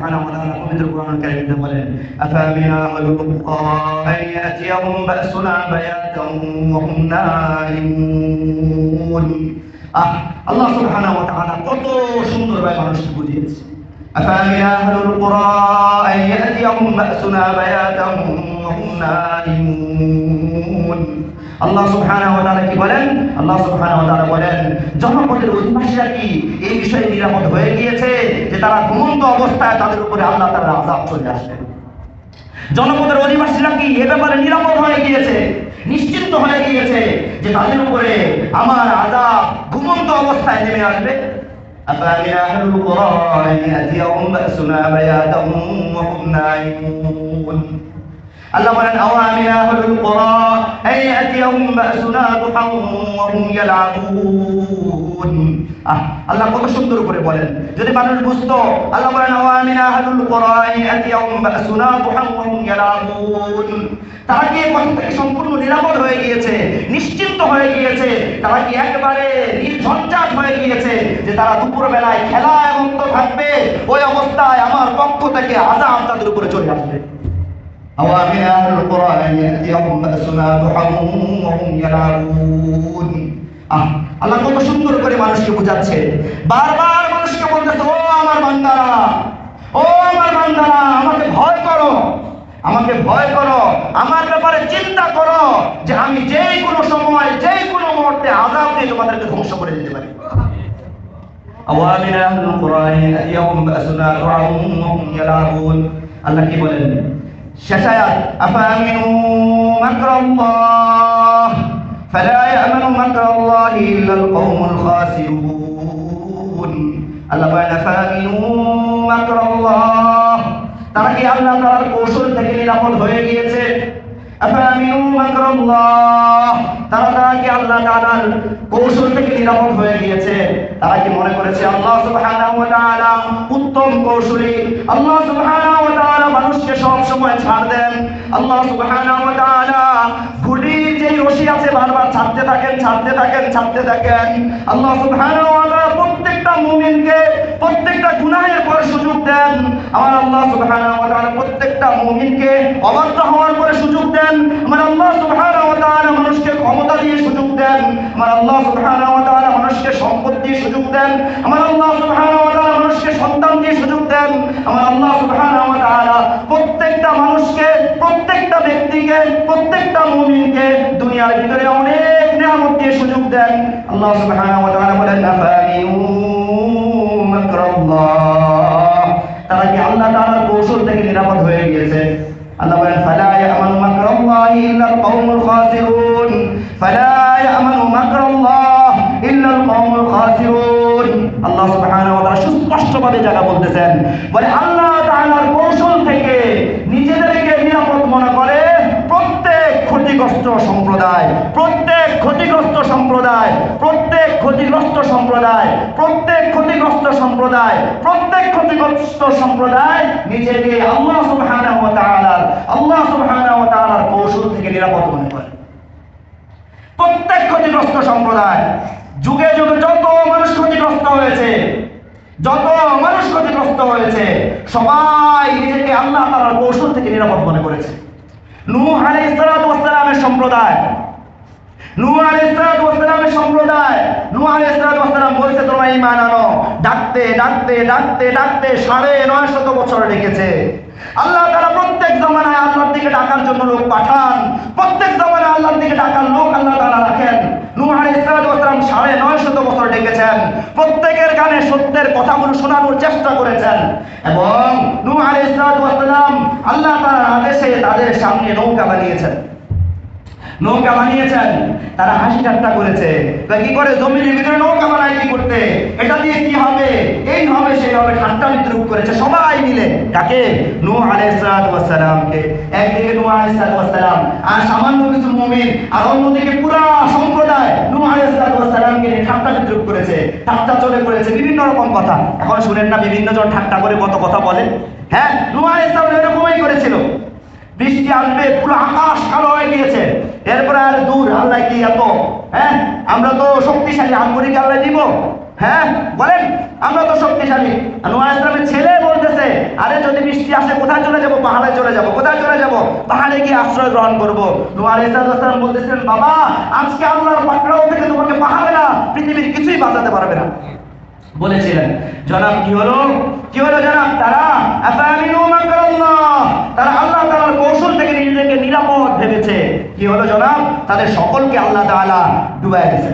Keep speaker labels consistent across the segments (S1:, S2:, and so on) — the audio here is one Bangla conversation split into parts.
S1: সুবহানাহু ওয়া তাআলা পবিত্র কোরআন কারীমে বলেন আফামিনা আহলুল আন ইয়াতিয়াহুম বাসুনা বায়াতান ওয়া হুম নাইমুন আহ, আল্লাহ সুবহানাহু ওয়া তাআলা কত সুন্দরভাবে মানুষকে বুঝিয়েছে। أفأمن أهل القرى أن يأتيهم بأسنا بياتا وهم نائمون আল্লাহ সুবহানাহু ওয়া তাআলা কি বলেন আল্লাহ সুবহানাহু ওয়া তাআলা বলেন জনপদের অধিবাসীরা কি এই বিষয়ে নিরাপদ হয়ে গিয়েছে যে তারা ঘুমন্ত অবস্থায় তাদের উপরে আল্লাহ তাআলা আযাব চলে আসবে জনপদের অধিবাসীরা কি এ ব্যাপারে নিরাপদ হয়ে গিয়েছে নিশ্চিন্ত হয়ে গিয়েছে যে তাদের উপরে আমার আযাব ঘুমন্ত অবস্থায় নেমে আসবে أفأمن أهل القرى أن يأتيهم بأسنا بياتا وهم نائمون؟ الله أوامن أهل القرى দুহান ওয়া হুম ইয়ালাবুন আহ, আল্লাহ কত সুন্দর করে বলেন। যদি মানুষ বুঝতো, আল্লাহ বলেন ইয়াতিয়াহুম বাসুনা তারা কি থেকে সম্পূর্ণ নিরাপদ হয়ে গিয়েছে, নিশ্চিন্ত হয়ে গিয়েছে? তারা কি একেবারে নির্ঝঞ্ঝাট হয়ে গিয়েছে যে তারা দুপুর বেলায় খেলায় মুক্ত থাকবে? ওই অবস্থায় আমার পক্ষ থেকে আযাব তাদের উপরে চলে আসবে। أوامر أهل القرى أن يأتيهم بأسنا ضحى وهم يلعبون আহ আল্লাহ কত সুন্দর করে মানুষকে বোঝাচ্ছে বারবার মানুষকে বলতেছে ও আমার বান্দারা ও আমার বান্দারা আমাকে ভয় করো আমাকে ভয় করো আমার ব্যাপারে চিন্তা করো যে আমি যেই কোনো সময় যেই কোনো মুহূর্তে আজাব দিয়ে তোমাদেরকে ধ্বংস করে দিতে পারি أوامر أهل القرى أن يأتيهم بأسنا ضحى وهم يلعبون আল্লাহ কি বলেন শেষ আয়াত আফামিনু মাকরাল্লাহ فلا يأمن مكر الله إلا القوم الخاسرون আল্লাহ বলেন আফামিনু মাকরাল্লাহ তারা কি আল্লাহ তাআলার কৌশল থেকে নিরাপদ হয়ে গিয়েছে আফামিনু মাকরাল্লাহ তারা তারা কি আল্লাহ তাআলার কৌশল থেকে নিরাপদ হয়ে গিয়েছে? তারা কি মনে করেছে, আল্লাহ সুবহানাহু ওয়া তাআলা উত্তম কৌশলী, আল্লাহ সুবহানাহু ওয়া তাআলা মানুষকে সব সময় ছাড় দেন, আল্লাহ সুবহানাহু ওয়া তাআলা ঘুড়ির যে রশি আছে বারবার ছাড়তে থাকেন ছাড়তে থাকেন ছাড়তে থাকেন, আল্লাহ সুবহানাহু ওয়া তাআলা প্রত্যেকটা মুমিনকে প্রত্যেকটা গুনাহের পরে সুযোগ দেন, আমার আল্লাহ সুবহানাহু ওয়া তাআলা প্রত্যেকটা মুমিনকে অবাধ্য হওয়ার পরে সুযোগ দেন, আমার আল্লাহ সুবহানাহু ওয়া তাআলা মানুষকে ক্ষমতা দিয়ে সুযোগ দেন, আমার আল্লাহ সুবহানাহু ওয়া তাআলা মানুষকে সম্পদ দিয়ে সুযোগ দেন, আমার আল্লাহ সুবহানাহু ওয়া তাআলা মানুষকে সন্তান দিয়ে সুযোগ দেন, আমার আল্লাহ সুবহানাহু ওয়া তাআলা প্রত্যেকটা মানুষকে, প্রত্যেকটা ব্যক্তিকে, প্রত্যেকটা মুমিনকে দুনিয়ার ভিতরে অনেক নিয়ামত দিয়ে সুযোগ দেন। আল্লাহ সুবহানাহু ওয়া তাআলা বলেন আফামিউ মাকরাল্লাহ তারা কি আল্লাহ তাআলার কৌশল থেকে নিরাপদ হয়ে গিয়েছে? আল্লাহ বলেন, ফালা ইয়ামানু মাকরাল্লাহি ইল্লাল কওমুল খাসিরুন ফালা ইয়ামানু الله ইল্লাল কওমুল খাসিরুন আল্লাহ সুবহানাহু ওয়া তাআলা সুস্পষ্টভাবে জায়গা বলতেছেন, বলে আল্লাহ তাআলার কৌশল থেকে নিজেদেরকে নিরাপদ মনে করে প্রত্যেক ক্ষতিগ্রস্ত সম্প্রদায়, প্রত্যেক ক্ষতিগ্রস্ত সম্প্রদায় প্রত্যেক ক্ষতিগ্রস্ত সম্প্রদায় প্রত্যেক ক্ষতিগ্রস্ত সম্প্রদায়, প্রত্যেক ক্ষতিগ্রস্ত সম্প্রদায় নিজেকে আল্লাহ সুবহানাহু ওয়া তাআলার, আল্লাহ সুবহানাহু ওয়া তাআলার কৌশল থেকে নিরাপদ মনে করে। প্রত্যেক ক্ষতিগ্রস্ত সম্প্রদায়, যুগে যুগে যত মানুষ ক্ষতিগ্রস্ত হয়েছে, যত মানুষ ক্ষতিগ্রস্ত হয়েছে, সবাই নিজেকে আল্লাহ তাআলার কৌশল থেকে নিরাপদ মনে করেছে। নূহ আলাইহিস সালামের সম্প্রদায় সম্প্রদায় ডাকতে ডাকতে ডাকতে ডাকতে সাড়ে নয় শত বছর লেগেছে। আল্লাহ তাআলা প্রত্যেক দিকে ডাকার জন্য লোক পাঠান। প্রত্যেক দিকে লোক আল্লাহ রাখেন। সাড়ে নয় শত বছর ডেকেছেন। প্রত্যেকের কানে সত্যের কথাগুলো শোনানোর চেষ্টা করেছেন। এবং নূহ আলাইহিস সালাতু আল্লাহ তাআলার আদেশে তাদের সামনে নৌকা বানিয়েছেন। নৌকা বানিয়েছেন, তারা হাসি ঠাট্টা করেছে। তা কি করে জমির ভিতরে নৌকা বানায় কি করতে? এটা দিয়ে কি হবে? এই হবে, সেই হবে, ঠাট্টা বিদ্রুপ করেছে সবাই মিলে। কাকে? নূহ আলাইহিস সালাতু ওয়াস সালামকে একদিকে নূহ আলাইহিস সালাতু ওয়াস সালাম আর সামান্য কিছু মুমিন আর অন্যদিকে পুরা সম্প্রদায় নূহ আলাইহিস সালাতু ওয়াস সালামকে নিয়ে ঠাট্টা বিদ্রুপ করেছে, ঠাট্টা চলে করেছে, বিভিন্ন রকম কথা। এখন শুনেন না বিভিন্ন জন ঠাট্টা করে কত কথা বলে। হ্যাঁ নূহ আলাইহিস সালাম এরকমই করেছিল। বৃষ্টি আসবে, পুরো আকাশ কালো হয়ে গিয়েছে। এরপরে আর দূর আল্লাহ কি এত? হ্যাঁ? আমরা তো শক্তিশালী, আঙ্গুরিকে আল্লাহ দিব। হ্যাঁ? বলেন, আমরা তো শক্তিশালী। নোয়া ইসলামের ছেলে বলতেছে, আরে যদি বৃষ্টি আসে, কোথায় চলে যাব? পাহাড়ে চলে যাব, কোথায় চলে যাব? পাহাড়ে গিয়ে আশ্রয় গ্রহণ করব। নূহ আলাইহিস সালাম বলতেছিলেন, বাবা, আজকে আল্লাহর পাকড়াও থেকে তোমাকে পাহাড়ে না, পৃথিবীর কিছুই বাঁচাতে পারবে না। বলেছিলেন, জনাব, কি হলো? কি হলো, জনাব? তারা, আফামিনু মাকাল্লাহ তারা আল্লাহ তাআলার কৌশল থেকে নিজেদেরকে নিরাপদ ভেবেছে। কি হলো, জনাব? তাদের সকলকে আল্লাহ তাআলা ডুবাই দিয়েছেন।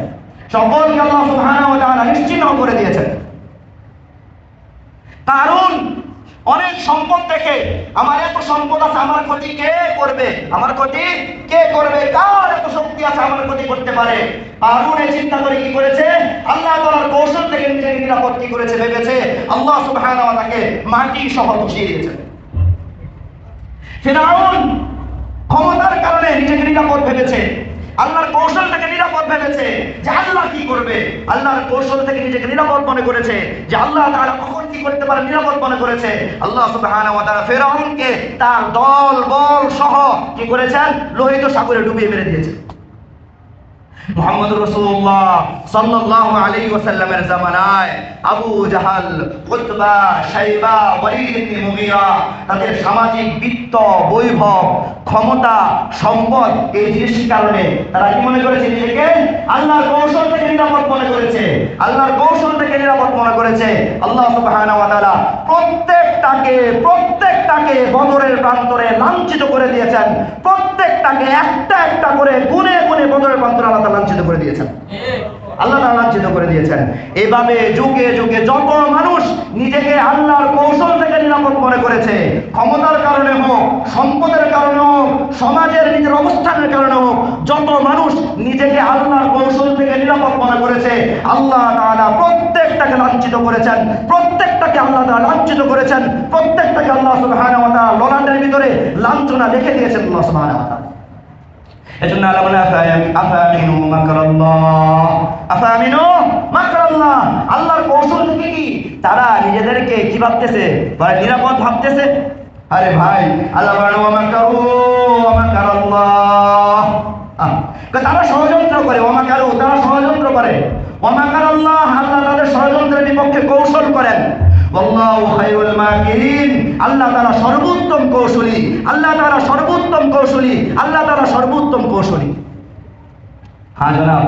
S1: সকলকে আল্লাহ সুবহানাহু ওয়া তাআলা নিশ্চিহ্ন করে দিয়েছেন। কারণ অনেক সম্পদ দেখে। আমার এত সম্পদ আছে, আমার ক্ষতি কে করবে? আমার ক্ষতি কে করবে? কার এত শক্তি আছে, আমার ক্ষতি করতে পারে? কারণ এই চিন্তা করে কি করেছে? আল্লাহ তাআলার কৌশল থেকে নিজেকে নিরাপদ কি করেছে ভেবেছে? আল্লাহ ওয়া তাআলাকে মাটি সহ বসিয়ে দিয়েছে। ফিরাউন ক্ষমতার কারণে নিজেকে নিরাপদ ভেবেছে। আল্লাহর কৌশল থেকে নিরাপদ ভেবেছে। যে আল্লাহ কি করবে? আল্লাহর কৌশল থেকে নিজেকে নিরাপদ মনে করেছে। যে আল্লাহ তাআলা কখন কি করতে পারে নিরাপদ মনে করেছে। আল্লাহ সুবহানাহু ওয়া তাআলা ফেরাউনকে তার দল, বল সহ কি করেছেন? লোহিত সাগরে ডুবিয়ে মেরে দিয়েছে মোহাম্মদ রসুল্লাহ জামানায় আবু জাহাল তাদের সামাজিক বৈভব, ক্ষমতা, সম্পদ এই কারণে তারা কি মনে করেছে নিজেকে? আল্লাহর কৌশল থেকে নিরাপদ মনে করেছে। আল্লাহর কৌশল থেকে নিরাপদ মনে করেছে। আল্লাহ সুবহানাহু প্রত্যেকটাকে প্রত্যেকটাকে বদরের প্রান্তরে লাঞ্ছিত করে দিয়েছেন। প্রত্যেকটাকে একটা একটা করে গুনে গুনে বদরের প্রান্তরে আল্লাহ লাঞ্ছিত করে দিয়েছেন। আল্লাহ তাআলা লাঞ্ছিত করে দিয়েছেন। এভাবে যুগে যুগে যত মানুষ নিজেকে আল্লাহর কৌশল থেকে নিরাপদ মনে করেছে, ক্ষমতার কারণে হোক, সম্পদের কারণে হোক, সমাজের নিজের অবস্থানের কারণে হোক, যত মানুষ নিজেকে আল্লাহর কৌশল থেকে নিরাপদ মনে করেছে, আল্লাহ তাআলা প্রত্যেকটাকে লাঞ্ছিত করেছেন, প্রত্যেকটাকে আল্লাহ তাআলা লাঞ্ছিত করেছেন, প্রত্যেকটাকে আল্লাহ সুবহানাহু ওয়া ভিতরে লাঞ্ছনা লিখে দিয়েছেন আল্লাহ তাআলা। এজন্য আল্লাহ বলে আফা- আফামিনু মাকরাল্লাহ। আফামিনু মাকরাল্লাহ। আল্লাহর কৌশল থেকে কি? তারা নিজেদেরকে কি ভাবতেছে? বলে নিরাপদ ভাবতেছে? আরে ভাই, আল্লাহ বলে ওয়া মাকারু, ওয়া মাকারাল্লাহ। তারা ষড়যন্ত্র করে, ওয়া মাকারু, তারা ষড়যন্ত্র করে। ওয়া মাকারাল্লাহ, আল্লাহ তাদের ষড়যন্ত্রের বিপক্ষে কৌশল করেন। আল্লাহু আল্লাহ তারা সর্বোত্তম কৌশলী। আল্লাহ তারা সর্বোত্তম কৌশলী। আল্লাহ তারা সর্বোত্তম কৌশলী। হ্যাঁ জনাব।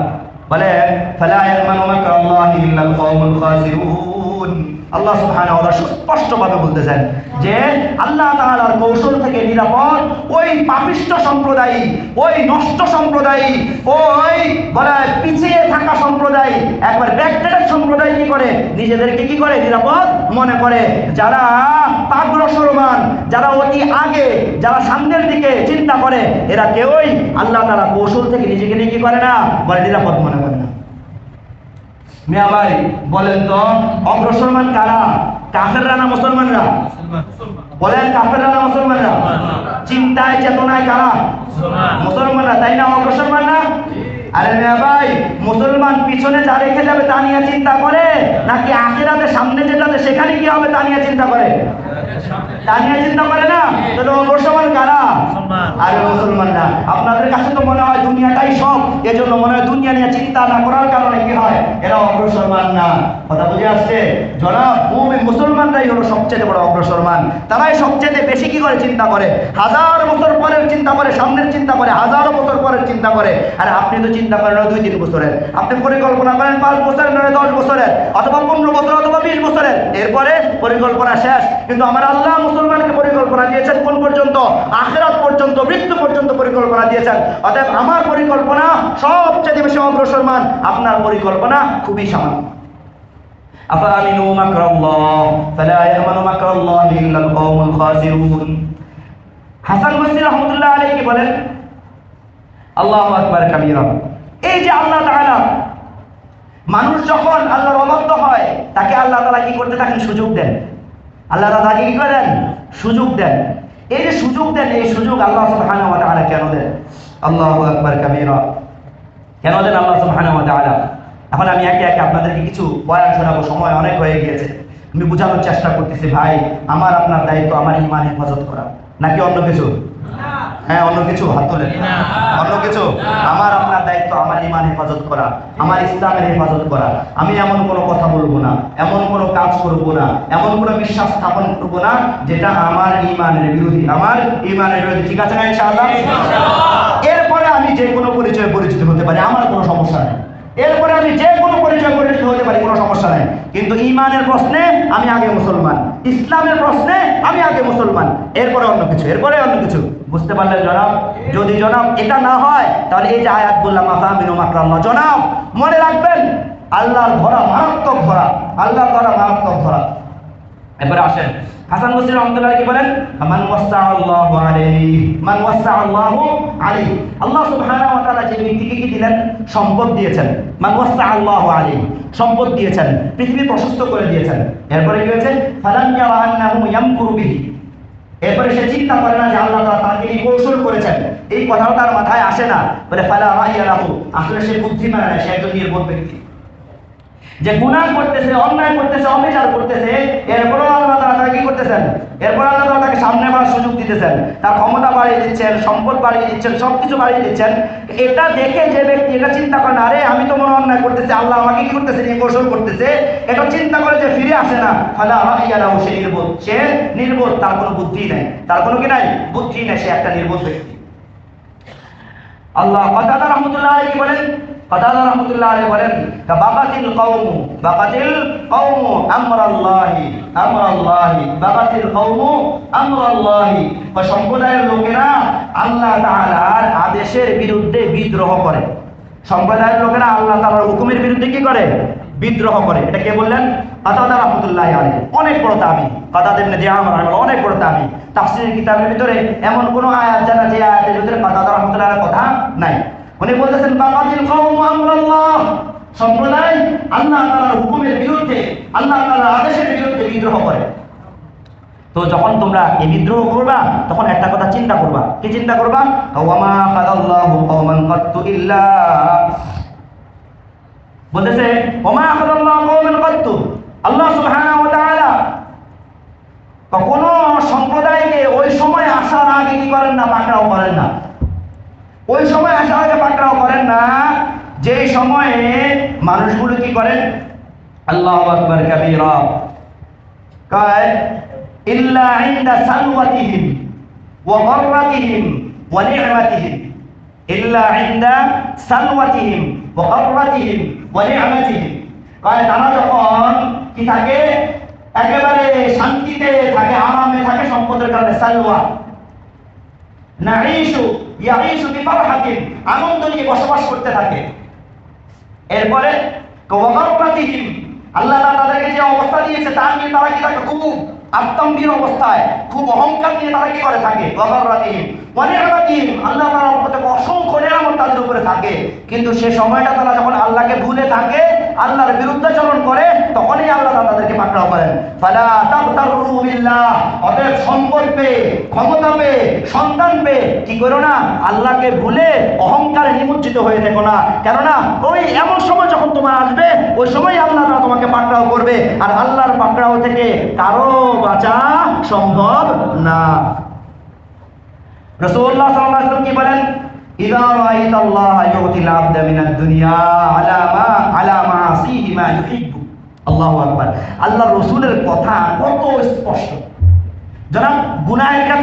S1: বলে, ফালা ইয়ামানু মাকরাল্লাহি ইল্লাল কওমুল খাসিরুন। আল্লাহ সুবহানাহু ওয়া তাআলা স্পষ্টভাবে বলতেছেন যে আল্লাহ তাহার কৌশল থেকে নিরাপদ, ওই পাপিষ্ঠ সম্প্রদায়, ওই নষ্ট সম্প্রদায়, ওই বলে পিছিয়ে থাকা সম্প্রদায়, একবার ব্যাকডেটেড সম্প্রদায় কি করে? নিজেদেরকে কি করে? নিরাপদ মনে করে। যারা পাগ্রসরমান যারা অতি আগে, যারা সামনের দিকে চিন্তা করে, এরা কেউই আল্লাহ তাআলা কৌশল থেকে নিজেকে নিয়ে কি করে না? বলে নিরাপদ মনে করে। মিয়া ভাই, বলেন তো, অগ্রসরমান কারা? কাফেররা না মুসলমানরা? বলেন, কাফেররা না মুসলমানরা? চিন্তায়, চেতনায় কারা? মুসলমানরা, তাই না অগ্রসরমান না? আরে মিয়া ভাই, মুসলমান পিছনে যা রেখে যাবে তা নিয়ে চিন্তা করে? নাকি আখিরাতে সামনে যেটাতে সেখানে কি হবে তা নিয়ে চিন্তা করে? তা নিয়ে চিন্তা করে না তাহলে অগ্রসরমান কারা? আরে মুসলমান না আপনাদের কাছে তো মনে হয় দুনিয়াটাই সব এজন্য মনে হয় দুনিয়া নিয়ে চিন্তা না করার কারণে কি হয়? এরা অগ্রসরমান না। কথা বুঝে আসছে? জনাব, মুমিন মুসলমানরাই হলো সবচেয়ে বড় অগ্রসরমান। তারাই সবচেয়ে বেশি কি করে চিন্তা করে? হাজার বছর পরের চিন্তা করে, সামনের চিন্তা করে, হাজার বছর পরের চিন্তা করে। আর আপনি তো চিন্তা করেন দুই তিন বছরের। আপনি পরিকল্পনা করেন পাঁচ বছরের নয় দশ বছরের, অথবা পনেরো বছর অথবা বিশ বছরের। এরপরে পরিকল্পনা শেষ। কিন্তু আমার আল্লাহ মুসলমানকে পরিকল্পনা দিয়েছেন কোন পর্যন্ত? আখেরাত পর্যন্ত, মৃত্যু পর্যন্ত পরিকল্পনা দিয়েছেন। অতএব আমার পরিকল্পনা সবচেয়ে বেশি অগ্রসরমান। আপনার পরিকল্পনা খুবই সামান্য। أفأمنوا مكر الله فلا يأمن مكر الله إلا القوم الخاسرون হাসান বসরি রহমতুল্লাহ আলাইহি বলেন আল্লাহু আকবার কাবীরা এই যে আল্লাহ তাআলা মানুষ যখন আল্লাহর অবাধ্য হয় তাকে আল্লাহ তাআলা কি করতে থাকেন সুযোগ দেন আল্লাহ তাআলা তাকে কি করেন সুযোগ দেন এই যে সুযোগ দেন এই সুযোগ আল্লাহ সুবহানাহু ওয়া তাআলা কেন দেন আল্লাহু আকবার কাবীরা কেন দেন আল্লাহ সুবহানাহু ওয়া তাআলা এখন আমি একে একে আপনাদেরকে কিছু বয়ান শোনাবো সময় অনেক হয়ে গিয়েছে। আমি বোঝানোর চেষ্টা করতেছি ভাই আমার আপনার দায়িত্ব আমার ইমান হেফাজত করা। নাকি অন্য কিছু? হ্যাঁ অন্য কিছু হাত তোলেন। অন্য কিছু? আমার আপনার দায়িত্ব আমার ইমান হেফাজত করা আমার ইসলামের হেফাজত করা। আমি এমন কোনো কথা বলব না এমন কোনো কাজ করব না এমন কোনো বিশ্বাস স্থাপন করব না যেটা আমার ইমানের বিরোধী। আমার ইমানের বিরোধী ঠিক আছে না ইনশাআল্লাহ। এরপরে আমি যে কোনো পরিচয়ে পরিচিত হতে পারি আমার কোনো সমস্যা নেই। আমি যে কোনো পরিচয় পরিচিত হতে পারি, কোনো সমস্যা নাই। কিন্তু ইমানের প্রশ্নে আমি আগে মুসলমান, ইসলামের প্রশ্নে আমি আগে মুসলমান, এরপরে অন্য কিছু, এরপরে অন্য কিছু। বুঝতে পারলেন জনাব, যদি জনাব এটা না হয়, তাহলে এই যে আয়াত বললাম মাফামিনু মাকরাল্লাহ জনাব, মনে রাখবেন, আল্লাহর ধরা মারাত্মক ধরা আল্লাহর ধরা মারাত্মক ধরা এবারে আসেন। হাসান বসরি রহমতুল্লাহ কি বলেন, মান ওয়াসা আল্লাহু আলাইহি মান ওয়াসা আল্লাহু আলাইহি আল্লাহ সুবহানাহু ওয়া তাআলা যে ব্যক্তিকে কি দিলেন? সম্পদ দিয়েছেন। মান ওয়াসা আল্লাহু আলাইহি সম্পদ দিয়েছেন। পৃথিবী প্রশস্ত করে দিয়েছেন। এরপরে কি হয়েছে? ফালান ইয়ারা আন্নাহু ইয়ামকুরু বিহি এরপরে সে চিন্তা করে না যে আল্লাহ তাআলা তাকে এই কৌশল করেছেন। এই কথাও তার মাথায় আসে না। বলে, ফালা রাহিয়া লাহু আসলে সে বুদ্ধিমান না, সে একজন নির্বোধ ব্যক্তি। যে গুনাহ করতেছে, অন্যায় করতেছে, অবিচার করতেছে, এরপরও আল্লাহ তাকে কি করতেছেন? এরপর আল্লাহ তাকে সামনে বাড়ার সুযোগ দিতেছেন। তার ক্ষমতা বাড়িয়ে দিচ্ছেন, সম্পদ বাড়িয়ে দিচ্ছেন, সবকিছু বাড়িয়ে দিচ্ছেন। এটা দেখে যে ব্যক্তি এটা চিন্তা করে না, আরে, আমি তো মনে অন্যায় করতেছি, আল্লাহ আমাকে কি করতেছে, নিয়ে কৌশল করতেছে? এটা চিন্তা করে যে ফিরে আসে না। ফলে রাহিয়ালাহু সে নির্বোধ সে নির্বোধ, তার কোনো বুদ্ধি নাই। তার কোনো কি নাই? বুদ্ধি নাই, সে একটা নির্বোধ ব্যক্তি। আল্লাহ রহমতুল্লাহ বলেন কাতাদা রহমতুল্লাহ আলাইহি বলেন বাকাতিল বাকাতিল আমরাল্লাহি আমরাল্লাহি, বাকাতিল আমরাল্লাহি। বা সম্প্রদায়ের লোকেরা আল্লাহ তাআলার আদেশের বিরুদ্ধে বিদ্রোহ করে। সম্প্রদায়ের লোকেরা আল্লাহ তাআলার হুকুমের বিরুদ্ধে কি করে? বিদ্রোহ করে। এটা কে বললেন? কাতাদা রহমতুল্লাহ আলাইহি। অনেক বড় কাতাদা ইবনে দিয়াম রাহিমাহুল্লাহ অনেক বড় দামি তাফসীরের কিতাবের ভিতরে এমন কোন আয়াত জানা যে আয়াতের ভিতরে কাতাদা রহমতুল্লাহ কথা নাই। উনি বলতেছেন, বাকাতিল সম্প্রদায় আল্লাহ তাআলার হুকুমের বিরুদ্ধে, আল্লাহ তাআলার আদেশের বিরুদ্ধে বিদ্রোহ করে। তো যখন তোমরা এই বিদ্রোহ করবা, তখন একটা কথা চিন্তা করবা। কি চিন্তা করবা? বলতেছে কোন সম্প্রদায়কে ওই সময় আসার আগে কি করেন না, পাকড়াও করেন না। ওই সময় আসার আগে পাকড়াও করেন না যে সময়ে মানুষগুলো কি করেন? আল্লাহু আকবার কাবীরা। কয়, ইল্লা ইনদা সালওয়াতিহিম ওয়া গররাতিহিম ওয়া নি'মাতিহিম। ইল্লা ইনদা সালওয়াতিহিম ওয়া গররাতিহিম ওয়া নি'মাতিহিম। কয়, তারা যখন কি থাকে? একেবারে শান্তিতে থাকে, আরামে থাকে সম্পদের কারণে সালওয়া। নাঈশু ইয়াঈশু বিফরহাতিন, আনন্দ নিয়ে বসবাস করতে থাকে। এরপরে আল্লাহ তাদেরকে যে অবস্থা দিয়েছে তা নিয়ে তারা কি তাকে খুব আত্মম্বীর অবস্থায় খুব অহংকার নিয়ে তারা কি করে থাকে? আল্লাহ পক্ষ থেকে অসংখ্য নিয়ামত তাদের উপরে থাকে। কিন্তু সে সময়টা তারা যখন আল্লাহকে ভুলে থাকে, আল্লাহর বিরুদ্ধে বিরুদ্ধাচরণ করে, তখনই আল্লাহ তাদেরকে পাকড়াও করেন। ফালা তাগতারু বিল্লাহ। অতএব সম্পদ পেয়ে, ক্ষমতা পেয়ে, সন্তান পেয়ে কি করো না? আল্লাহকে ভুলে অহংকারে নিমজ্জিত হয়ে থেকো না। কেননা ওই এমন সময় যখন তোমার আসবে, ওই সময় আল্লাহ তাআলা তোমাকে পাকড়াও করবে। আর আল্লাহর পাকড়াও থেকে কারও বাঁচা সম্ভব না। আলাইহি ওয়াসাল্লাম কি বলেন?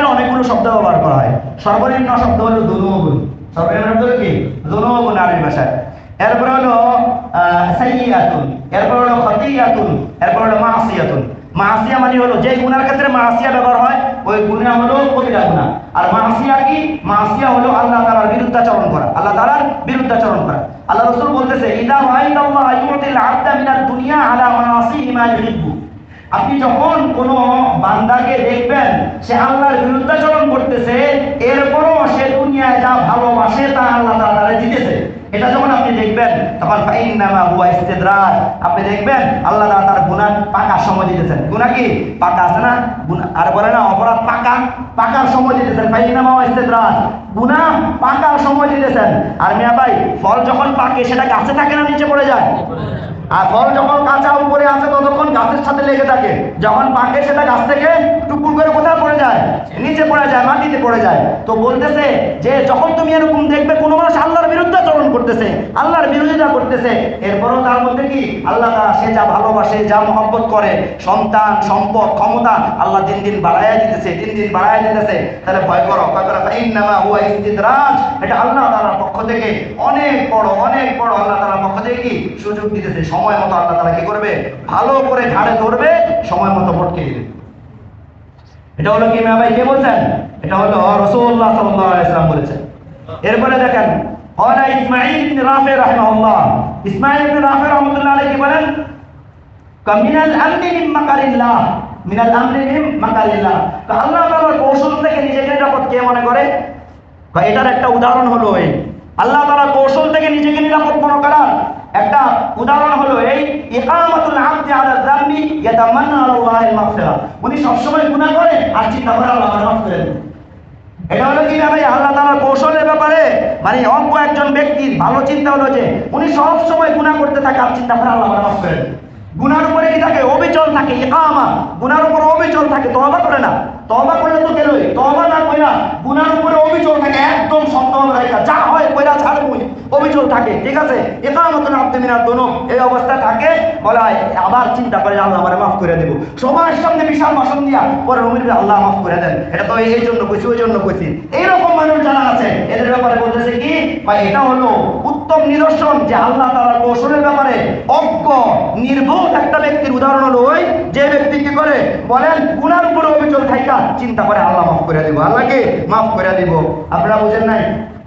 S1: অনেকগুলো শব্দ ব্যবহার করা হয়। সর্বনিম্ন শব্দ হলো দুনুবুন। আরবি ভাষায়। এরপর হলো সাইয়্যাতুন। এরপর হলো খতিয়াতুন। এরপর হলো মাসিয়াতুন। মাসিয়া মানে হলো যে গুনার ক্ষেত্রে মাসিয়া ব্যবহার হয়, ওই গুনাহ হলো কবিরা গুনাহ আর মাসিয়া কি? মাসিয়া হলো আল্লাহ তাআলার বিরুদ্ধাচরণ করা, আল্লাহ তাআলার বিরুদ্ধাচরণ করা। আল্লাহ রসুল বলতেছে, ইদা রাআইতাল্লাহ ইউতিল আবদা মিনাদ দুনিয়া আলা মাসিহি মা ইউহিব্বু। আপনি যখন কোন বান্দাকে দেখবেন, সে আল্লাহর বিরুদ্ধাচরণ করতেছে, এরপরও সে দুনিয়ায় যা ভালোবাসে তা আল্লাহ এটা যখন দেখবেন? তখন ফাইন্নামা হুয়া ইস্তিদরাজ আপনি দেখবেন আল্লাহ তাআলা তার গুনাহ পাকার সময় দিতেছেন। গুনাহ কি? পাকা আছে না? আর বলে না, অপরাধ পাকা, পাকার সময় দিতেছেন। ফাইন্নামা হুয়া ইস্তিদরাজ গুনাহ পাকার সময় দিতেছেন। আর মিয়া ভাই, ফল যখন পাকে, সেটা গাছে থাকে না, নিচে পড়ে যায়? আর ফল যখন কাঁচা উপরে আছে ততক্ষণ গাছের সাথে লেগে থাকে। যখন পাকে সেটা গাছ থেকে টুকুর করে কোথায় পড়ে যায়? নিচে পড়ে যায়, মাটিতে পড়ে যায়। তো বলতেছে যে, যখন তুমি এরকম দেখবে, কোনো মানুষ আল্লাহর বিরুদ্ধাচরণ করতেছে, আল্লাহর বিরোধিতা করতেছে। এরপরও তার মধ্যে কি? আল্লাহ সে যা ভালোবাসে, যা মহব্বত করে, সন্তান, সম্পদ, ক্ষমতা আল্লাহ দিন দিন বাড়াইয়া দিতেছে, দিন দিন বাড়াইয়া দিতেছে। তাহলে ভয় করো ভয় করো। ইন্নামা হুয়া ইস্তিদরাজ। এটা আল্লাহ তাআলার পক্ষ থেকে অনেক বড় অনেক বড় আল্লাহ তাআলার পক্ষ থেকে কি? সুযোগ দিতেছে সময় মতো আল্লাহ তারা কি করবে? ভালো করে ঘাড়ে ধরবে, সময় মতো ভটকে দেবে এটা হলো কি মিয়া ভাই, কে বলছেন? এটা হলো রসুল্লাহ সাল্লাম বলেছেন। এরপরে দেখেন হলা ইসমাইল ইবনে ইসমাইল ইবনে রাহমাতুল্লাহ আলাইহি বলেন? কামিনাল আমরি মিন মাকারিল্লাহ। মিনাল আমরি মিন মাকারিল্লাহ। তো আল্লাহ তাআলার কৌশল থেকে নিজেকে নিরাপদ কে মনে করে? এটার একটা উদাহরণ হলো এই। আল্লাহ তাআলা কৌশল থেকে নিজেকে নিরাপদ মনে করার একটা উদাহরণ হলো এই ইকামাতুল আবদি আলা যামবি ইয়াতামান্না আলা আল্লাহিল মাগফিরা। উনি সবসময় গুনাহ করে আর চিন্তা করে আল্লাহ মাফ করে এটা হলো কি না ভাই আল্লাহ তাআলার কৌশলের ব্যাপারে মানে অজ্ঞ একজন ব্যক্তির ভালো চিন্তা হলো যে, উনি সব সময় গুনাহ করতে থাকে আর চিন্তা করে আল্লাহ মাফ করে গুনার উপরে কি থাকে? অবিচল থাকে, ইকামা। গুনার উপর অবিচল থাকে, তওবা করে না। তওবা করলে তো গেলই। তওবা না কইরা গুনার উপরে অবিচল থাকে, একদম সন্দেহ রাখা যা অবিচল থাকে, ঠিক আছে? ইকামাতুল আব্দি মিনাত দুনুব এই অবস্থা থাকে বলা আবার চিন্তা করে আল্লাহ আমারে মাফ করে দেব। সবার সামনে বিশাল ভাষণ দিয়া পরে রুমির আল্লাহ মাফ করে দেন। এটা তো এই জন্য কইছি, ওই জন্য কইছি। এইরকম মানুষ যারা আছে, এদের ব্যাপারে বলতেছে কি, ভাই, এটা হলো উত্তম নিদর্শন যে আল্লাহ তাআলার কৌশলের ব্যাপারে অজ্ঞ, নির্ভুল একটা ব্যক্তির উদাহরণ হলো ওই যে ব্যক্তি কি করে, বলেন গুনার উপরে অভিযোগ থাইকা, চিন্তা করে আল্লাহ মাফ করে দিব। আল্লাহকে মাফ করে দিব। আপনারা বুঝেন নাই?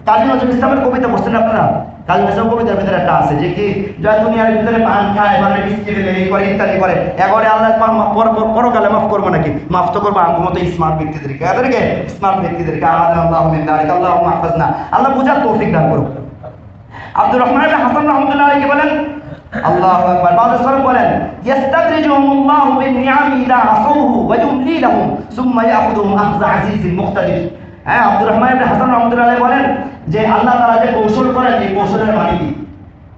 S1: কাজী নজরুল ইসলামের কবিতা আপনারা? নজরুল কবিতার ভিতরে একটা আছে যে কি দুনিয়ার ভিতরে পান খায় মানে বিস্কিট এই করে, ইত্যাদি করে। আল্লাহ পর, পর- পরকালে মাফ করব নাকি? মাফ তো করব, আমার মতো স্মার্ট ব্যক্তিদেরকে এদেরকে স্মার্ট ব্যক্তিদেরকে আল্লাহ আল্লাহ আল্লাহ বুঝার তৌফিক দান করুক। আব্দুর রহমান হাসান আলাইহি বলেন, আল্লাহু বলেন হ্যাঁ আব্দুর রহমান ইবনে হাসান রাহমাতুল্লাহ বলেন যে আল্লাহ তাআলা যে কৌশল করেন, এই কৌশলের মানে কি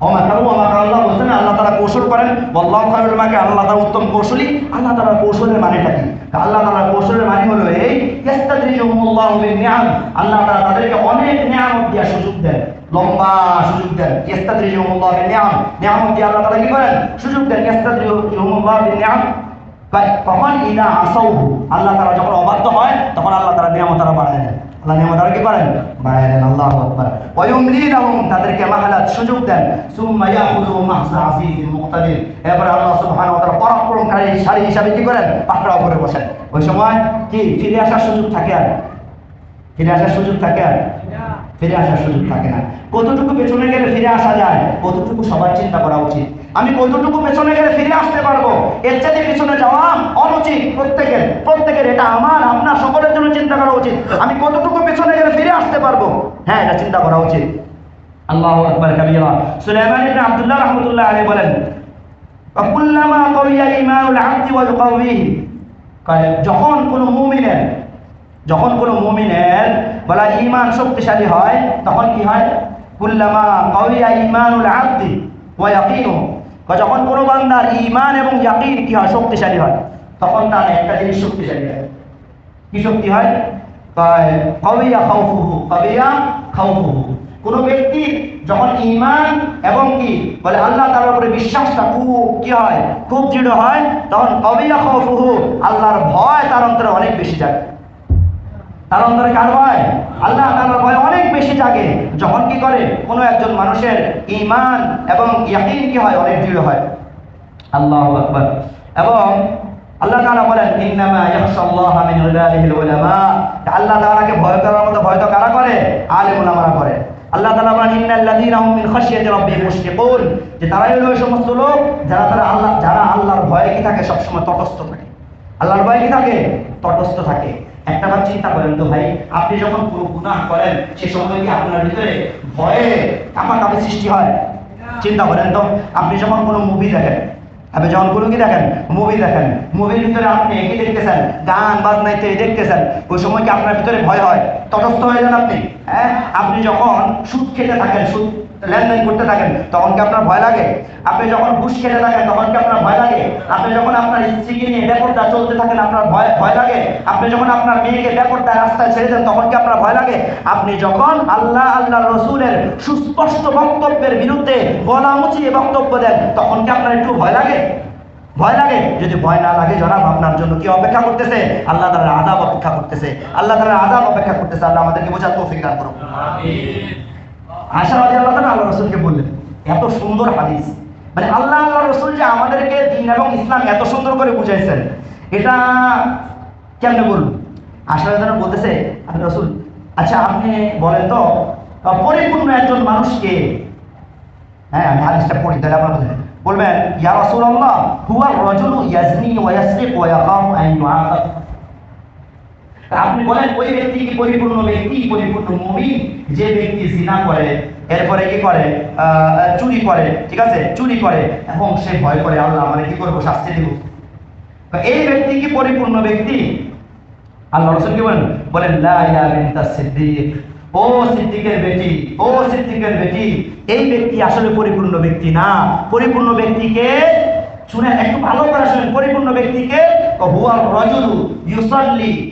S1: অমাকারু অমাকার আল্লাহ বলছেন, আল্লাহ তারা কৌশল করেন। আল্লাহ খারুলমাকে আল্লাহ তারা উত্তম কৌশলী, আল্লাহ তারা কৌশলের মানেটা কি? আল্লাহ তারা কৌশলের মানে হলো এই আল্লাহ তারা তাদেরকে অনেক নিয়ামত দিয়া সুযোগ দেন, লম্বা সুযোগ দেন ইস্তাদরিজুহুমুল্লাহু বিন-নি'াম নিয়ামত দিয়ে আল্লাহ তারা কি করেন? সুযোগ দেন ইস্তাদরিজুহুমুল্লাহু বিন-নি'াম তখন ইদা আসৌহু আল্লাহ তারা যখন অবাধ্য হয়, তখন আল্লাহ তারা নিয়ামত তারা বাড়ায় দেন। আল্লাহ নিয়ামত তারা কি করেন? বাড়ায় দেন, আল্লাহু আকবার। ওয়া ইউমলি লাহুম তাদেরকে মাহালাত সুযোগ দেন। সুম্মা ইয়াখুযুহুম আখযা আজিজিন মুক্তাদির। এরপর আল্লাহ সুবহানাহু ওয়া তাআলা পরাক্রমকারী সারি হিসাবে কি করেন? পাকড়াও করে বসেন। ওই সময় কি? ফিরে আসার সুযোগ থাকে আর? ফিরে আসার সুযোগ থাকে আর? ফিরে আসার সুযোগ থাকে না। কতটুকু পেছনে গেলে ফিরে আসা যায়, কতটুকু সবার চিন্তা করা উচিত? আমি কতটুকু পেছনে গেলে ফিরে আসতে পারব? এর চাইতে পেছনে যাওয়া অনুচিত প্রত্যেকের প্রত্যেকের। এটা আমার, আপনার সকলের জন্য চিন্তা করা উচিত। আমি কতটুকু পেছনে গেলে ফিরে আসতে পারব? হ্যাঁ এটা চিন্তা করা উচিত। আল্লাহ আকবার, কাবিরা। সুলাইমান ইবনে আব্দুল্লাহ রাহমাতুল্লাহ আলাইহি বলেন কবিয়া ঈমানুল আবদি ওয়া ইউকাউইহি যখন কোনো মুমিনের, যখন কোনো মুমিনের বলা ইমান শক্তিশালী হয়, তখন কি হয়? কুল্লামা কাউয়া ইমানুল আবদি ওয়া ইয়াকিনু যখন কোনো বান্দার ঈমান এবং ইয়াকিন কি হয়? শক্তিশালী হয়। তখন তার একটা জিনিস শক্তিশালী হয়। কি শক্তি হয়? কোন ব্যক্তি যখন ইমান এবং কি বলে আল্লাহ তার উপরে বিশ্বাসটা খুব কি হয়? খুব দৃঢ় হয়, তখন কাউয়া খাউফুহু আল্লাহর ভয় তার অন্তরে অনেক বেশি যায় তার অন্তরে কার ভয় আল্লাহ তাআলার ভয় অনেক বেশি জাগে। যখন কি করে? কোনো একজন মানুষের ইমান এবং ইয়াকিন কি হয়? অনেক দৃঢ় হয়। আল্লাহ আকবার। এবং আল্লাহ তাআলা বলেন, ইন্নামা ইয়াখশাল্লাহ মিন ইবাদিহিল উলামা আল্লাহ তাআলাকে ভয় করার মতো ভয় তো কারা করে? আলেম উলামারা করে। আল্লাহ তাআলা বলেন, ইন্নাল্লাযীনা হুম মিন খাশিয়াতি রাব্বিহিম মুশফিকুন যে তারাই হলো সমস্ত লোক, যারা তারা আল্লাহ, যারা আল্লাহর ভয়ে কি থাকে? সবসময় তটস্থ থাকে। আল্লাহর ভয় কি থাকে? তটস্থ থাকে। একটা বার চিন্তা করেন তো ভাই, আপনি যখন কোনো গুনাহ করেন, সে সময় কি আপনার ভিতরে ভয়ে কাঁপাকাঁপি সৃষ্টি হয়? চিন্তা করেন তো, আপনি যখন কোনো মুভি দেখেন, আপনি যখন কোনো কি দেখেন মুভি দেখেন মুভির ভিতরে আপনি কি দেখতেছেন? গান, বাজনা ইত্যাদি দেখতেছেন, ওই সময় কি আপনার ভিতরে ভয় হয়? তটস্থ হয়ে যান আপনি হ্যাঁ? আপনি যখন সুদ খেতে থাকেন, সুদ লেনদেন করতে থাকেন, তখন কি আপনার ভয় লাগে? আপনি যখন ঘুষ খেতে থাকেন, তখন কি আপনার ভয় লাগে? আপনি যখন আপনার স্ত্রীকে নিয়ে বেপরদা চলতে থাকেন, আপনার ভয় ভয় লাগে? আপনি যখন আপনার মেয়েকে বেপরদা রাস্তায় ছেড়ে দেন, তখন কি আপনার ভয় লাগে? আপনি যখন আল্লাহ আল্লাহ রসুলের সুস্পষ্ট বক্তব্যের বিরুদ্ধে গলা মুচিয়ে বক্তব্য দেন, তখন কি আপনার একটু ভয় লাগে? ভয় লাগে? যদি ভয় না লাগে, জনাব, আপনার জন্য কি অপেক্ষা করতেছে? আল্লাহ তাআলার আদাব অপেক্ষা করতেছে। আল্লাহ তাআলার আযাব অপেক্ষা করতেছে। আল্লাহ আমাদেরকে বোঝার তৌফিক দান করুন। আশা রাদিয়াল্লাহু তাআলা আল্লাহ রাসূলকে বললেন, এত সুন্দর হাদিস। মানে আল্লাহ আল্লাহ রসুল যে আমাদেরকে দিন এবং ইসলাম এত সুন্দর করে বুঝাইছেন, এটা কেমনে বলুন? আশা রাদিয়াল্লাহু বলতেছে আল্লাহ রসুল আচ্ছা আপনি বলেন তো পরিপূর্ণ একজন মানুষকে হ্যাঁ আমি হাদিসটা পড়ি, তাহলে আপনারা বুঝবেন বলবেন, ইয়া রাসূলুল্লাহ, হুয়া রাজুলু ইয়াজনি ওয়া ইয়াসরিক ওয়া ইউআকাব আপনি বলেন, ওই ব্যক্তি কি পরিপূর্ণ ব্যক্তি পরিপূর্ণ মুমিন? যে ব্যক্তি জিনা করে, এরপরে কি করে? চুরি করে, ঠিক আছে? চুরি করে, এবং সে ভয় করে, আল্লাহ মানে কি করব? শাস্তি দিব। এই ব্যক্তি কি পরিপূর্ণ ব্যক্তি? আল্লাহ রসুল কি বলেন? বলেন, লা ইয়া সিদ্দিক। ও সিদ্দিকের বেটি, ও সিদ্দিকের বেটি, এই ব্যক্তি আসলে পরিপূর্ণ ব্যক্তি না। পরিপূর্ণ ব্যক্তিকে শুনে একটু ভালো করে শুনেন। পরিপূর্ণ ব্যক্তিকে হুয়া রাজুলু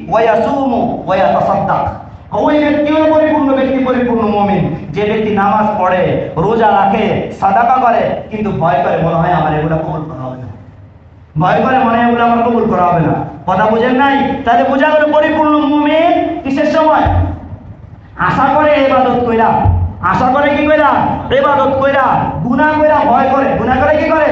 S1: ওয়া ইয়াসুমু ওয়া ইয়াতাসাদ্দাক ওই ব্যক্তি হলো পরিপূর্ণ ব্যক্তি, পরিপূর্ণ মুমিন। যে ব্যক্তি নামাজ পড়ে, রোজা রাখে, সাদাকা করে, কিন্তু ভয় করে, মনে হয় আমার এগুলো কবুল করা হবে না। ভয় করে, মনে হয় এগুলো আমার কবুল করা হবে না। কথা বুঝেন নাই? তাহলে বোঝা গেল পরিপূর্ণ মুমিন কিসের সময়? আশা করে, এবাদত কইরা। আশা করে কি কইরা? এবাদত কইরা। গুনাহ কইরা ভয় করে। গুনাহ করে কি করে?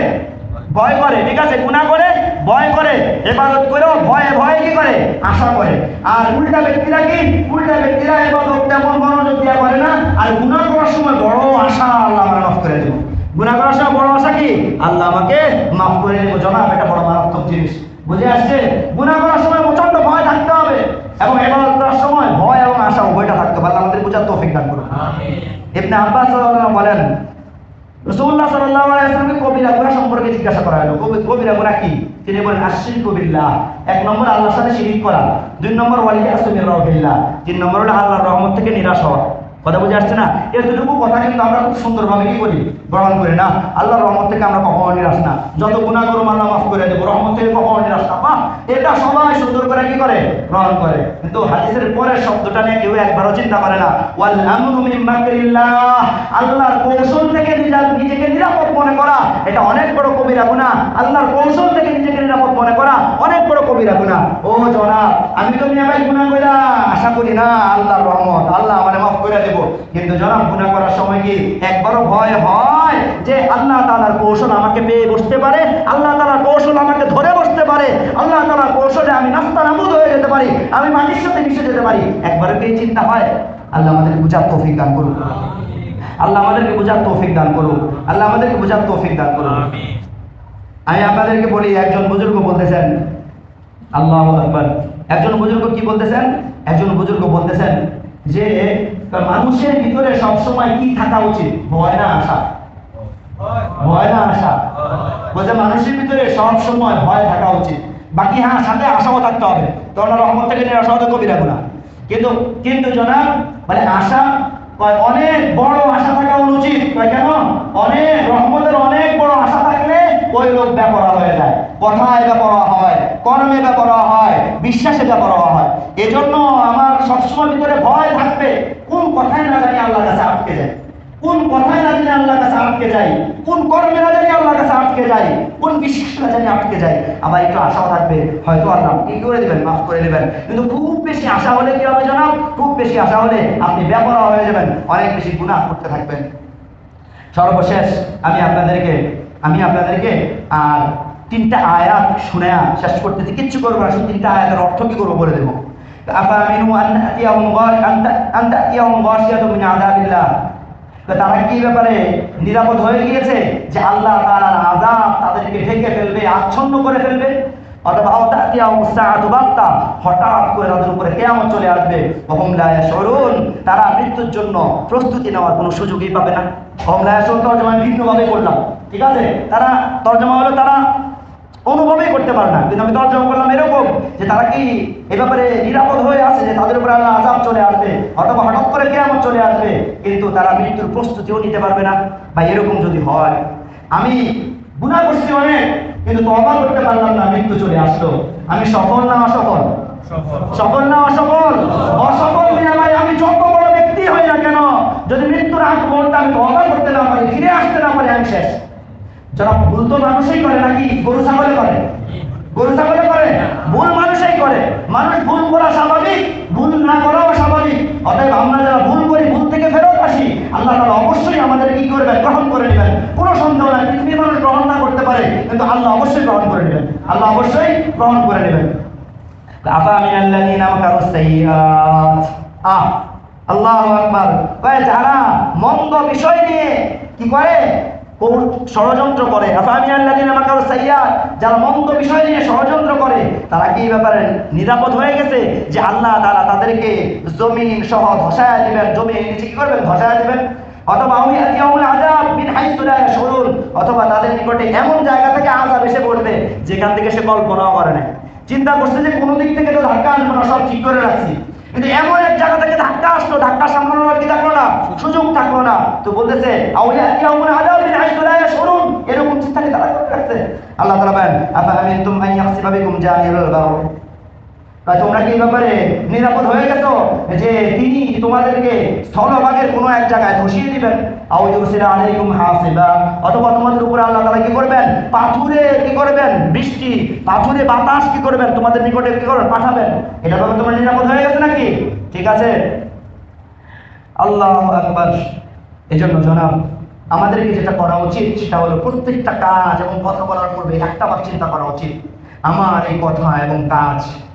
S1: ভয় করে, ঠিক আছে? গুনাহ করে ভয় করে এবাদত করেও ভয়ে ভয়ে কি করে? আশা করে। আর উল্টা ব্যক্তিরা কি? উল্টা ব্যক্তিরা এবাদত তেমন মনোযোগ দিয়া করে না। আর গুনাহ করার সময় বড় আশা আল্লাহ আমার মাফ করে দেবো গুনাহ করার সময় বড় আশা কি? আল্লাহ আমাকে মাফ করে দেবো জনাব এটা বড় মারাত্মক জিনিস। বুঝে আসছে? গুনাহ করার সময় প্রচণ্ড ভয় থাকতে হবে। এবং এবাদত করার সময় ভয় এবং আশা উভয়টা থাকতে হবে। আল্লাহ আমাদের বোঝার তৌফিক দান করুন। ইবনে আব্বাস বলেন রাসূলুল্লাহ সাল্লাহ আলাইহি কবিরা গুণা সম্পর্কে জিজ্ঞাসা করা হলো। কবিরা গুণা কি? তিনি বলেন আশরিকু বিল্লাহ। এক নম্বর, আল্লাহর সাথে শিরিক করা। দুই নম্বর ওয়ালিয়া আসমির রাহিল্লাহ তিন নম্বর হলো, আল্লাহর রহমত থেকে নিরাশ হওয়া। কথা বুঝে আসছে না? এতটুকু কথা কিন্তু আমরা খুব সুন্দরভাবে কি করি গ্রহণ করি না। আল্লাহর রহমত থেকে আমরা কখনো নিরাশ না। যত গুনাহ করুম আল্লাহ মাফ করে দেবো। রহমত থেকে কখনো নিরাশ না। বাহ! এটা সবাই সুন্দর করে কি করে? গ্রহণ করে। কিন্তু হাদিসের পরের শব্দটা নিয়ে কেউ একবারও চিন্তা করে না। আল্লাহর কৌশল থেকে নিজেকে নিরাপদ মনে করা। এটা অনেক বড় কবিরা গুনাহ। আল্লাহর কৌশল থেকে নিজেকে নিরাপদ মনে করা অনেক বড় কবিরা গুনাহ। ও জনাব, আমি তো ভাই গুনাহ কইরা আশা করি না আল্লাহর রহমত। আল্লাহ আমারে মাফ করে দেব। কিন্তু জনাব গুনাহ করার সময় কি একবারও ভয় হয় যে আল্লাহ তাআলার কৌশল আমাকে পেয়ে বসতে পারে? আল্লাহ তাআলার কৌশল আমাকে ধরে বসতে পারে? আল্লাহ তাআলার কৌশলে আমি নাস্তা নাবুদ হয়ে যেতে পারি, আমি মাটির সাথে মিশে যেতে পারি। একবারও কি চিন্তা হয়? আল্লাহ আমাদেরকে বুঝার তৌফিক দান করুন। আল্লাহ আমাদেরকে বোঝার তৌফিক দান করুন। আল্লাহ আমাদেরকে বোঝার তৌফিক দান করুন। আমি আপনাদেরকে বলি, একজন বুজুর্গ বলতেছেন, আল্লাহ একজন বুজুর্গ কি বলতেছেন? একজন বুজুর্গ বলতেছেন যে মানুষের ভিতরে সবসময় কি থাকা উচিত? ভয় না আশা? ভয় না আশা? বলছে, মানুষের ভিতরে সব সময় ভয় থাকা উচিত। বাকি হ্যাঁ সাথে আশাও থাকতে হবে। তখন রহমত থেকে নিরাশা হতে কবিরা গুণা। কিন্তু কিন্তু জনাব মানে আশা অনেক বড় আশা থাকা কয়, কেন? অনেক, রহমতের অনেক বড় আশা ওই লোক ব্যাপারা হয়ে যায়? কথায় ব্যাপারা হয়, কর্মে ব্যাপারা হয়, বিশ্বাসে ব্যাপারা হয়। এজন্য আমার সবসময় ভিতরে ভয় থাকবে, কোন কথায় না জানি আল্লাহর কাছে আটকে যায়। কোন কথায় না জানি আল্লাহর কাছে আটকে যাই কোন কর্মে না জানি আল্লাহর কাছে আটকে যাই কোন বিশ্বাস না জানি আটকে যাই আমার একটু আশাও থাকবে, হয়তো আল্লাহ কি করে দিবেন, মাফ করে দিবেন। কিন্তু খুব বেশি আশা হলে কি হবে জানাব? খুব বেশি আশা হলে আপনি ব্যাপারা হয়ে যাবেন। অনেক বেশি গুনাহ করতে থাকবেন। সর্বশেষ আমি আপনাদেরকে আমি আপনাদেরকে আর তিনটা আয়াত শুনে শেষ করতেছি কিচ্ছু করব না, শুধু তিনটা আয়াতের অর্থ কি করব বলে দেবো। তারা কি ব্যাপারে নিরাপদ হয়ে গিয়েছে? যে আল্লাহ তারা আজাদ তাদেরকে ঢেকে ফেলবে, আচ্ছন্ন করে ফেলবে? অথবা আওতাতিয়াহুম সাআতু বাক্তা হঠাৎ করে তাদের উপরে কিয়ামত চলে আসবে। ওহুম লা ইয়াশউরুন, তারা মৃত্যুর জন্য প্রস্তুতি নেওয়ার কোনো সুযোগই পাবে না। ওহুম লা ইয়াশউরুন তর্জমা ভিন্নভাবে করলাম ঠিক আছে? তারা তর্জমা হলো তারা অনুভবই করতে পারে না। কিন্তু আমি তর্জমা করলাম এরকম যে তারা কি এ ব্যাপারে নিরাপদ হয়ে আছে যে তাদের উপর আল্লাহ আজাব চলে আসবে, অথবা হঠাৎ করে কেয়ামত চলে আসবে, কিন্তু তারা মৃত্যুর প্রস্তুতিও নিতে পারবে না। বা এরকম যদি হয়, আমি গুণা করছি অনেক কিন্তু তবা করতে পারলাম না মৃত্যু চলে আসলো। আমি সফল না অসফল? সফল। না অসফল? অসফল ভাই আমি যত বড় ব্যক্তি হই না কেন? যদি মৃত্যুর আগ মুহূর্তে আমি তবা করতে না পারি ফিরে আসতে না পারি আমি শেষ। যারা ভুল তো মানুষই করে নাকি? গরু ছাগলে করে? গরু ছাগলে করে? ভুল মানুষই করে। মানুষ ভুল করা স্বাভাবিক ভুল না করাও স্বাভাবিক। অতএব আমরা যারা ভুল করি ভুল আল্লাহ তালা অবশ্যই আমাদের কি করবেন? গ্রহণ করে নেবেন। কোনো সন্দেহ নাই পৃথিবীর মানুষ গ্রহণ না করতে পারে কিন্তু আল্লাহ অবশ্যই গ্রহণ করে নেবেন। আল্লাহ অবশ্যই গ্রহণ করে নেবেন। আল্লাহ আকবর মাকারুস সাইয়্যাত। আহ আল্লাহ আকবার। যারা মন্দ বিষয় নিয়ে কি কোর- ষড়যন্ত্র করে। যারা মন্দ বিষয় নিয়ে ষড়যন্ত্র করে, তারা কি ব্যাপারে নিরাপদ হয়ে গেছে? যে আল্লাহ তাআলা তাদেরকে জমিন সহ ধসায় দিবেন। জমি নিচে কি করবেন, ধসায় দিবেন। অথবা অথবা তাদের নিকটে এমন জায়গা থেকে আযাব এসে পড়বে, যেখান থেকে সে কল্পনাও করে না চিন্তা করছে যে কোনো দিক থেকে তো ধাক্কা আসবে না, সব ঠিক করে রাখছি। কিন্তু এমন এক জায়গা থেকে ধাক্কা আসলো, ধাক্কা সামলানোর কি থাকল না? সুযোগ থাকল না। তো বলতেছে এরকম চিন্তাকে তারা করে রাখছে আল্লাহ তালা বলেন, আফা আমিনতুম আন ইয়াহসিবা বিকুম জাহিরুল গার তাই তোমরা কি ব্যাপারে নিরাপদ হয়ে গেছো? যে তিনি তোমাদেরকে স্থলভাগের কোনো এক জায়গায় ধসিয়ে দিবেন। অথবা তোমাদের উপরে আল্লাহ তাআলা কি করবেন? পাথুরে করবেন? বৃষ্টি, পাথুরে বাতাস করবেন? তোমাদের নিকটে পাঠাবেন। এটা নিরাপদ হয়ে নাকি? ঠিক আছে? আল্লাহ আমাদেরকে যেটা করা উচিত সেটা হলো প্রত্যেকটা কাজ এবং কথা বলার পূর্বে একটা বার চিন্তা করা উচিত। আমার এই কথা এবং কাজ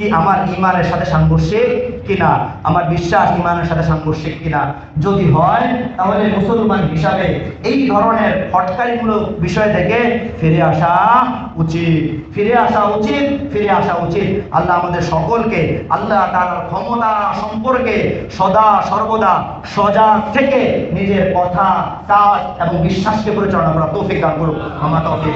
S1: কি আমার ইমানের সাথে সাংঘর্ষিক কিনা? আমার বিশ্বাস ইমানের সাথে সাংঘর্ষিক কিনা? যদি হয়, তাহলে মুসলমান হিসাবে এই ধরনের হটকারিমূলক বিষয় থেকে ফিরে আসা উচিত। ফিরে আসা উচিত, ফিরে আসা উচিত। আল্লাহ আমাদের সকলকে, আল্লাহ তার ক্ষমতা সম্পর্কে সদা, সর্বদা সজাগ থেকে নিজের কথা কাজ এবং বিশ্বাসকে পরিচালনা করা তৌফিক দান করুক। আমার তৌফিক